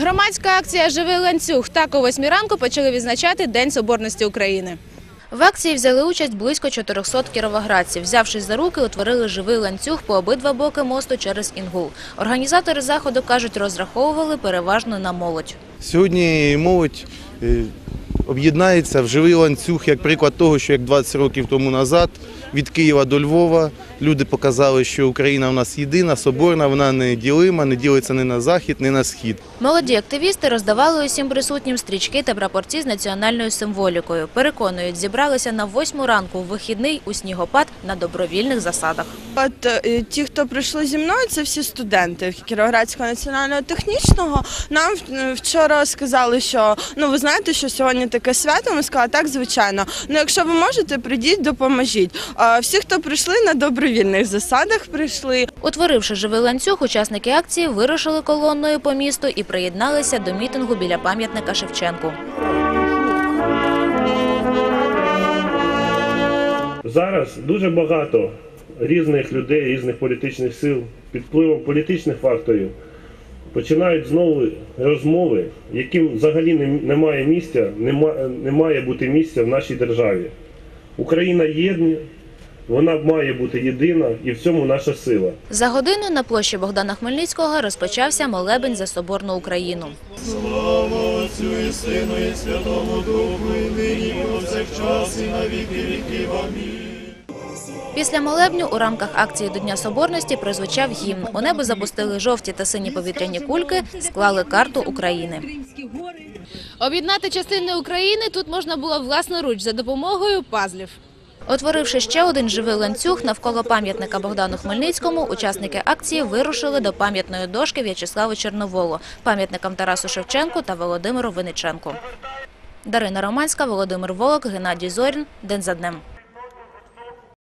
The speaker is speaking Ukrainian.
Громадська акція Живий ланцюг так о 8 ранку почали відзначати День Соборності України. В акції взяли участь близько 400 кіровоградців. Взявшись за руки, утворили живий ланцюг по обидва боки мосту через Інгул. Організатори заходу кажуть, розраховували переважно на молодь. Сьогодні молодь е, об'єднається в живий ланцюг, як приклад того, що як 20 років тому назад від Києва до Львова люди показали, що Україна в нас єдина, соборна, вона не ділима, не ділиться ні на захід, ні на схід. Молоді активісти роздавали усім присутнім стрічки та прапорці з національною символікою. Переконують, зібралися на восьму ранку в вихідний у снігопад на добровільних засадах. От е, ті, хто прийшли зі мною, це всі студенти Кіровоградського національного технічного. Нам е, вчора сказали, що ну ви знаєте, що сьогодні таке свято. Ми сказали, так звичайно. Ну якщо ви можете, прийдіть, допоможіть. Всі, хто прийшли на добровільних засадах, прийшли. Утворивши живий ланцюг, учасники акції вирушили колонною по місту і приєдналися до мітингу біля пам'ятника Шевченку. Зараз дуже багато різних людей, різних політичних сил під впливом політичних факторів починають знову розмови, яким взагалі немає місця, не має бути місця в нашій державі. Україна єдна, вона має бути єдина і в цьому наша сила. За годину на площі Богдана Хмельницького розпочався молебень за соборну Україну. Слава сину і святому духу все часи на віки віків. Після молебню у рамках акції до Дня Соборності прозвучав гімн. У небо запустили жовті та сині повітряні кульки, склали карту України. Об'єднати частини України тут можна було власноруч за допомогою пазлів. Утворивши ще один живий ланцюг навколо пам'ятника Богдану Хмельницькому, учасники акції вирушили до пам'ятної дошки В'ячеславу Чорноволу, пам'ятникам Тарасу Шевченку та Володимиру Виниченку. Дарина Романська, Володимир Волок, Геннадій Зорін. День за днем.